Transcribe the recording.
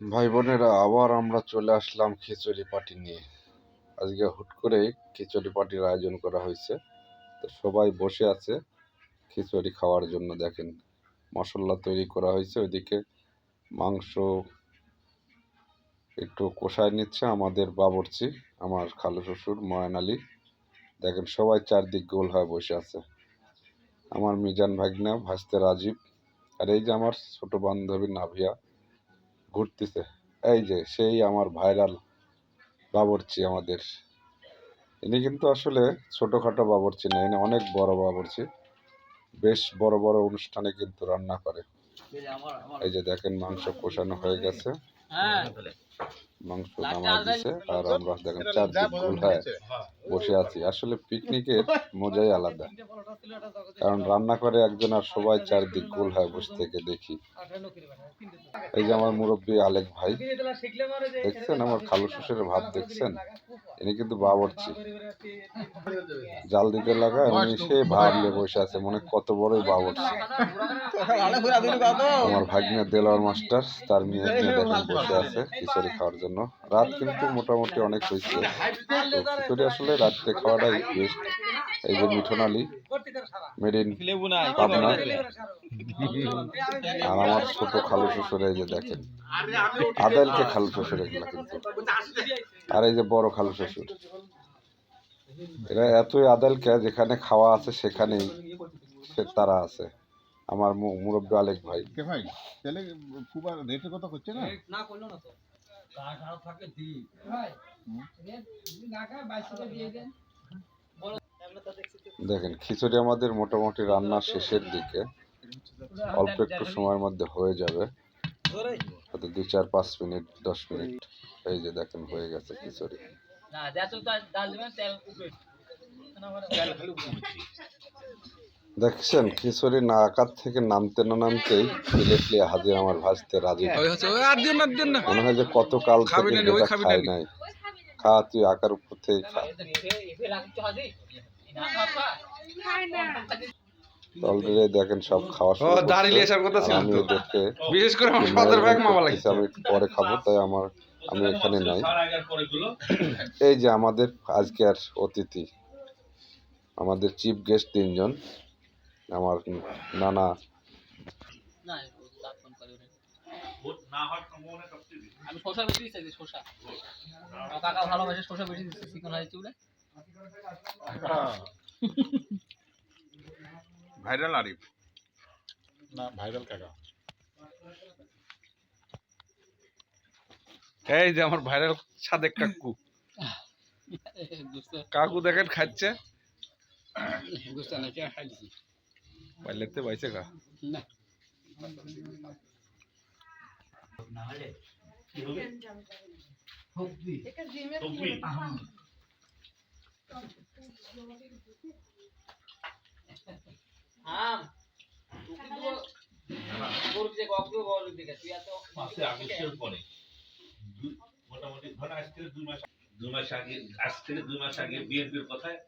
ভাই বোনেরা আবার আমরা চলে আসলাম খিচুড়ি পার্টি নিয়ে। আজকে হুট করে খিচুড়ি পার্টির আয়োজন করা হয়েছে। তো সবাই বসে আছে খিচুড়ি খাওয়ার জন্য। দেখেন, মশলা তৈরি করা হয়েছে। ওইদিকে মাংস একটু কষায় নিচ্ছে আমাদের বাবরচি, আমার খালু শ্বশুর, ময়ন আলী। দেখেন, সবাই চারদিক গোল হয়ে বসে আছে। আমার মিজান ভাগনা, ভাস্তে রাজীব, আর এই যে আমার ছোট বান্ধবী নাভিয়া ঘুরতেছে। এই যে, সেই আমার ভাইরাল বাবরচি আমাদের। ইনি কিন্তু আসলে ছোটোখাটো বাবরচি না এনে অনেক বড় বাবরচি। বেশ বড় বড় অনুষ্ঠানে কিন্তু রান্না করে। এই যে দেখেন মাংস কষানো হয়ে গেছে। মাংস নামা দিছে আর আমরা দেখেন চারদিক ঘুরায় বসে আছি আসলে পিকনিকের মজাই আলাদা কারণ রান্না করে একজন আর সবাই চারদিক গোল হয় বসে থেকে দেখি এই যে আমার মুরব্বী আলেক ভাই দেখছেন আমার খালু শ্বশুরের ভাত দেখছেন ইনি কিন্তু বাবরছি জাল দিতে লাগায় উনি সে ভাব নিয়ে বসে আছে মনে কত বড়ই বাবরছি আমার ভাগ্নে দেলোয়ার মাস্টার তার মেয়ে দেখেন বসে আছে খিচুড়ি খাওয়ার জন্য রাত কিন্তু মোটামুটি অনেক হয়েছে। তো খিচুড়ি আসলে রাত্রে খাওয়াটাই বেস্ট এই যে মিঠন আলী মেড ইন পাবনা। আর আমার ছোট খালু শ্বশুর এই যে দেখেন। আদালকে খালু শ্বশুর এগুলা কিন্তু। আর এই যে বড় খালু শ্বশুর। এরা এতই আদালকে যেখানে খাওয়া আছে সেখানেই সে তারা আছে। আমার মুরব্বী আলেক ভাই। কে ভাই? তাহলে ফুবার রেটের কথা হচ্ছে না? না করল না তো। দেখেন খিচুড়ি আমাদের মোটামুটি রান্না শেষের দিকে। অল্প একটু সময়ের মধ্যে হয়ে যাবে। হয়তো দুই চার পাঁচ মিনিট দশ মিনিট। এই যে দেখেন হয়ে গেছে খিচুড়ি। না তেল উপরে। তেল খালি দেখছেন? খিচুড়ি না আকার থেকে নামতে না নামতেই প্লেটলি হাজির আমার ভাজতে রাজি ওই হচ্ছে ওই আর দিন না দিন না। মনে হয় যে কত কাল খাবি থেকে খাই নাই। খা তুই আকার উপর থেকে খা। অলরেডি দেখেন সব খাওয়া ও শুরু করছে। কথা ছিল আমি তো। বিশেষ করে আমার সদর ব্যাগ মামা লাগে আমি একটু পরে খাব তাই আমার আমি এখানে নাই। এই যে আমাদের আজকের অতিথি আমাদের চিফ গেস্ট তিনজন। আমার নানা না দাঁত আমি শশা বেশি দিচ্ছি শশা আমার কাকা ভালোবাসে শশা বেশি দিচ্ছে চিকন হয় চুলে ভাইরাল আরিফ। না ভাইরাল কাকা। এই যে আমার ভাইরাল সাদেক কাকু। কাকু দেখেন খাচ্ছে। কে খাইছি পাইলেতে বাইছে খা না। আম মোটামুটি ধর দুই মাস মাস আগে আজ থেকে দুই মাস আগে বিএনপির কথায়